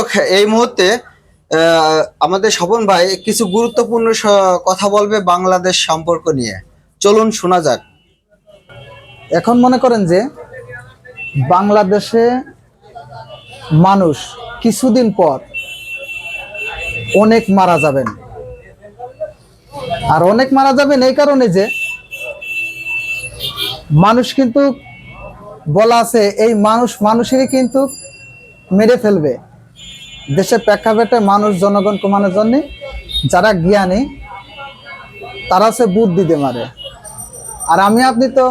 দর্শক, এই মুহূর্তে আমাদের স্বপন ভাই কিছু গুরুত্বপূর্ণ কথা বলবে বাংলাদেশ সম্পর্ক নিয়ে। চলুন শোনা যাক। এখন মনে করেন যে বাংলাদেশে মানুষ কিছুদিন পর অনেক মারা যাবেন। আর অনেক মারা যাবেন এই কারণে যে মানুষ কিন্তু বলা আছে, এই মানুষ মানুষেরই কিন্তু মেরে ফেলবে। দেশের প্রেক্ষাপটে মানুষ, জনগণ কমানোর জন্য যারা জ্ঞানী, তারা সে বুদ্ধি দিয়ে মারে। আর আমি আপনি তো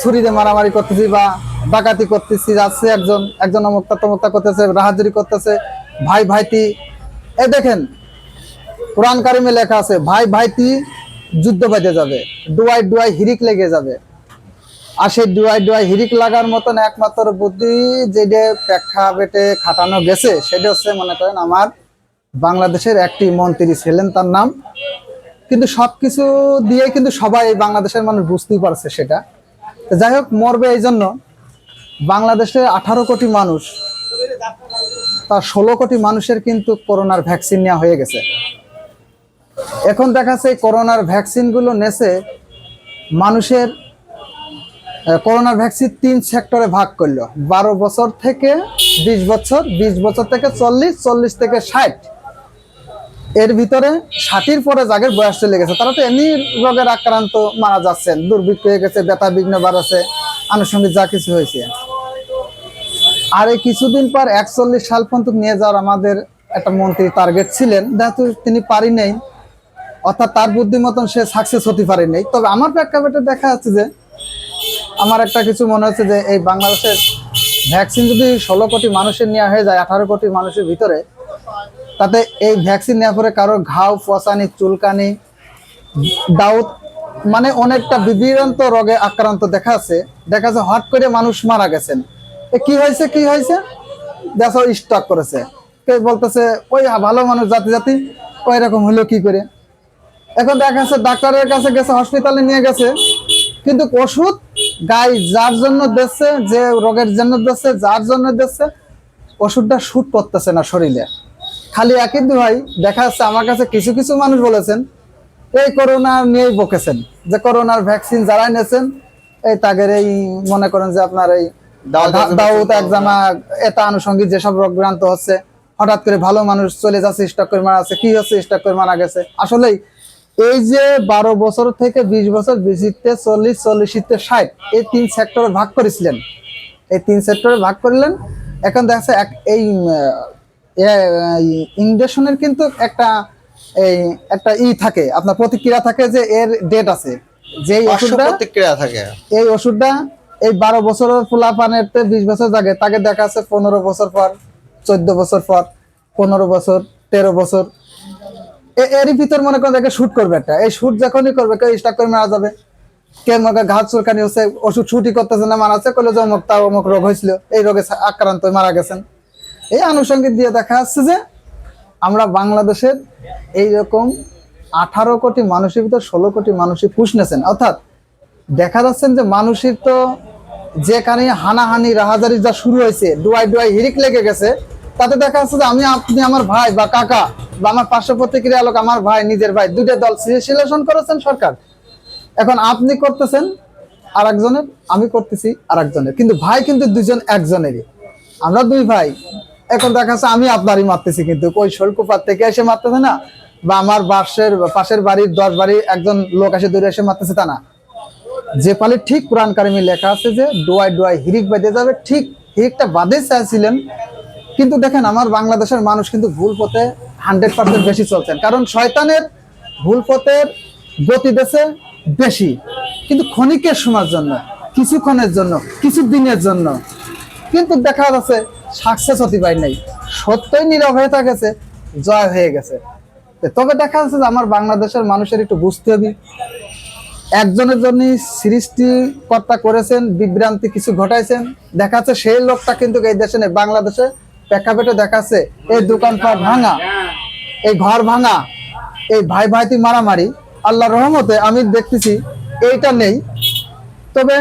ছুরিতে মারামারি করতেছি বা ডাকাতি করতেছি, যাচ্ছে একজন একজন অমুকতা তমুকতা করতেছে, রাহাজুরি করতেছে, ভাই ভাইতি এ দেখেন, কোরআন কারিমে লেখা আছে, ভাই ভাইতি যুদ্ধ বেঁধে যাবে ডুয়াই ডুয়াই হিরিক লেগে যাবে। আর সেই ডুয়াই ডুয়াই হিরিক লাগার মতন একমাত্র বুদ্ধি যেটা প্রেক্ষাপটে খাটানো গেছে, সেটা হচ্ছে মনে করেন আমার বাংলাদেশের একটি মন্ত্রী ছিলেন তার নাম। কিন্তু সবকিছু দিয়ে কিন্তু সবাই বাংলাদেশের মানুষ বুঝতেই পারছে সেটা। যাই হোক, মরবে এই জন্য বাংলাদেশে আঠারো কোটি মানুষ, তার ষোলো কোটি মানুষের কিন্তু করোনার ভ্যাকসিন নেওয়া হয়ে গেছে। এখন দেখা যাচ্ছে করোনার ভ্যাকসিনগুলো নেছে মানুষের আহ, করোনার ভ্যাকসিন তিন সেক্টরে ভাগ করল। বারো বছর থেকে বিশ বছর বিশ বছর থেকে চল্লিশ চল্লিশ থেকে ষাট। এর ভিতরে ষাটির পরে যাদের বয়স চলে গেছে তারা তো এমনি রোগের আক্রান্ত মারা যাচ্ছেন। দুর্ভিক্ষ হয়ে গেছে ব্যথা বিঘ্ন বাড়াচ্ছে আনুষঙ্গিক যা কিছু হয়েছে। আর এই কিছুদিন পর একচল্লিশ সাল পর্যন্ত নিয়ে যাওয়ার আমাদের একটা মন্ত্রী টার্গেট ছিলেন। যেহেতু তিনি পারি নেই অর্থাৎ তার বুদ্ধিমতন সে সাকসেস হতে পারে নাই। তবে আমার প্রেক্ষাপটে দেখা যাচ্ছে যে আমার একটা কিছু মনে হচ্ছে যে এই বাংলাদেশের ভ্যাকসিন যদি ষোলো কোটি মানুষের নেওয়া হয়ে যায়, আঠারো কোটি মানুষের ভিতরে, তাতে এই ভ্যাকসিন নেওয়ার পরে কারোর ঘাও পচানি চুলকানি, দাউদ মানে অনেকটা বিভ্রান্ত রোগে আক্রান্ত দেখা আছে। দেখা যাচ্ছে হট করে মানুষ মারা গেছেন। কি হয়েছে কি হয়েছে? দেখো, স্টক করেছে। কে বলতেছে, ওই ভালো মানুষ, জাতি জাতি, ওই রকম হলো কি করে? এখন দেখা যাচ্ছে, ডাক্তারের কাছে গেছে, হসপিটালে নিয়ে গেছে। কিন্তু ওষুধ গাই যার জন্য দিচ্ছে যে রোগের জন্য দিচ্ছে যার জন্য দিচ্ছে ওষুধটা শুট করতেছে না শরীরে। খালি একই ভাই দেখা যাচ্ছে আমার কাছে কিছু কিছু মানুষ বলেছেন এই করোনা নিয়েই বকেছেন। যে করোনার ভ্যাকসিন যারা নিয়েছেন এই তাদের এই মনে করেন যে আপনার এই দাউদ দা- দাউদ একজামা এটা আনুষঙ্গিক যেসব রোগগ্রান্ত হচ্ছে হঠাৎ করে ভালো মানুষ চলে যাচ্ছে স্টক করে মারা যাচ্ছে কি হচ্ছে স্টক করে মারা গেছে। আসলেই এই যে বারো বছর থেকে বিশ বছর বিশিতে চল্লিশ চল্লিশিতে ষাট এই তিন সেক্টরে ভাগ করেছিলেন। এই তিন সেক্টরে ভাগ করলেন। এখন দেখা যাচ্ছে এই ইঞ্জেকশনের কিন্তু একটা এই একটা ই থাকে আপনার প্রতিক্রিয়া থাকে যে এর ডেট আছে। যে ওষুধটা প্রতিক্রিয়া থাকে। এই ওষুধটা এই বারো বছরের ফুলা পানের বিশ বছর জাগে তাকে দেখা যাচ্ছে পনেরো বছর পর চোদ্দ বছর পর পনেরো বছর তেরো বছর এরই ভিতর মনে করেন দেখে শুট করবে একটা। এই শুট যখনই করবে, কেউ স্টাক করে মারা যাবে। কে মনে ঘাত চুলকানি হচ্ছে, ওষুধ ছুটি করতেছে না, মারা যাচ্ছে কলে যে অমুক তা অমুক রোগ হয়েছিল, এই রোগে আক্রান্ত মারা গেছেন। এই আনুষঙ্গিক দিয়ে দেখা যাচ্ছে যে আমরা বাংলাদেশের এইরকম আঠারো কোটি মানুষের ভিতর ষোলো কোটি মানুষই পুষ নেছেন। অর্থাৎ দেখা যাচ্ছেন যে মানুষের তো যেখানে হানাহানি, রাহাজারি যা শুরু হয়েছে ডুয়াই ডুয়াই হিরিক লেগে গেছে তাতে দেখা যাচ্ছে যে আমি আপনি আমার ভাই বা কাকা বা আমার পার্শ্ব প্রতিক্রিয়া লোক আমার ভাই, নিজের ভাই, দুইটা দল সিলেকশন করেছেন সরকার। এখন আপনি করতেছেন আর একজনের আমি করতেছি আর একজনের কিন্তু ভাই কিন্তু দুজন একজনেরই। আমরা দুই ভাই। এখন দেখা যাচ্ছে আমি আপনারই মারতেছি কিন্তু ওই শৈলকুপার থেকে এসে মারতেছে না। বা আমার বাসের পাশের বাড়ির দশ বাড়ি একজন লোক এসে দূরে এসে মারতেছে তা না। যে পালে ঠিক কোরআন কারিমে লেখা আছে যে ডোয়াই ডোয়াই হিরিক বেঁধে যাবে। ঠিক হিরিকটা বাদে চাইছিলেন কিন্তু দেখেন, আমার বাংলাদেশের মানুষ কিন্তু ভুল পথে হান্ড্রেড পার্সেন্ট বেশি চলছেন। কারণ শয়তানের ভুল পথের গতি দেশে বেশি। কিন্তু ক্ষণিকের সময়ের জন্য কিছুক্ষণের জন্য, কিছু দিনের জন্য। কিন্তু দেখা যাচ্ছে সাকসেস হতে পারি নাই। সত্যই নীরব হয়ে থাকেছে, জয় হয়ে গেছে। তবে দেখা যাচ্ছে যে আমার বাংলাদেশের মানুষের একটু বুঝতে হবে। একজনের জন্য সৃষ্টিকর্তা করেছেন, বিভ্রান্তি কিছু ঘটাইছেন। দেখা যাচ্ছে সেই লোকটা কিন্তু এই দেশে নেই, বাংলাদেশে প্রেক্ষাপটে দেখাচ্ছে, এই দোকানপাট ভাঙা। এই ঘর ভাঙা, এই ভাই ভাইতি মারামারি। আল্লাহ রহমতে আমি দেখতেছি এইটা নেই। তবে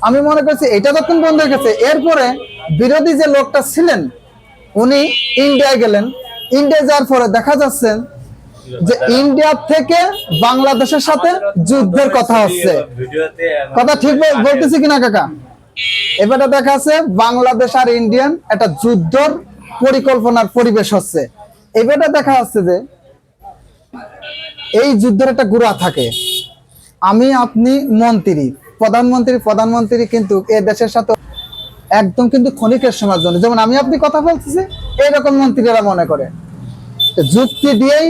আমি মনে করছি এটা যখন বন্ধ হয়ে গেছে, এরপরে বিরোধী যে লোকটা ছিলেন, উনি ইন্ডিয়ায় গেলেন। ইন্ডিয়া যাওয়ার পরে দেখা যাচ্ছে যে ইন্ডিয়া থেকে বাংলাদেশের সাথে যুদ্ধের কথা হচ্ছে। কথা ঠিক বল- বলতেছি কিনা কাকা? এবারে দেখা যাচ্ছে বাংলাদেশ আর ইন্ডিয়ান একটা যুদ্ধর পরিকল্পনার পরিবেশ হচ্ছে। এবারে দেখা যাচ্ছে যে এই যুদ্ধের একটা গুড়া থাকে। আমি, আপনি, মন্ত্রী, প্রধানমন্ত্রী প্রধানমন্ত্রী কিন্তু এ দেশের সাথে একদম কিন্তু ক্ষণিকের সময়ের জন্য। যেমন আমি আপনি কথা বলতেছি, এইরকম মন্ত্রীরা মনে করে। যুক্তি দিয়েই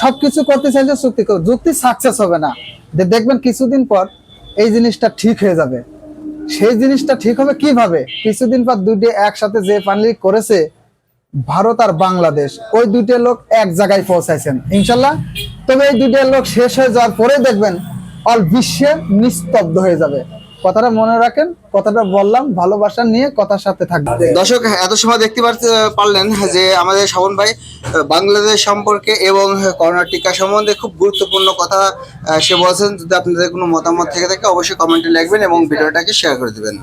সবকিছু করতে চাইলে যুক্তি যুক্তি সাকসেস হবে না। দেখবেন কিছুদিন পর এই জিনিসটা ঠিক হয়ে যাবে। সেই জিনিসটা ঠিক হবে কীভাবে? কিছুদিন পর দুটি একসাথে যে পানি করেছে, ভারত আর বাংলাদেশ, ওই দুইটা লোক এক জায়গায় পৌঁছাইছেন, ইনশাল্লাহ। তবে এই দুইটা লোক শেষ হয়ে যাওয়ার পরে দেখবেন অল বিশ্বে নিস্তব্ধ হয়ে যাবে। কথাটা মনে রাখেন, কথাটা বললাম, ভালোবাসা নিয়ে কথার সাথে থাকবে দর্শক, এত সময় দেখতে পারলেন যে আমাদের শ্রাবণ ভাই বাংলাদেশ সম্পর্কে এবং করোনা টিকা সম্বন্ধে খুব গুরুত্বপূর্ণ কথা সে বলছেন। যদি আপনাদের কোনো মতামত থেকে থাকে, অবশ্যই কমেন্টে লিখবেন এবং ভিডিওটাকে শেয়ার করে দিবেন।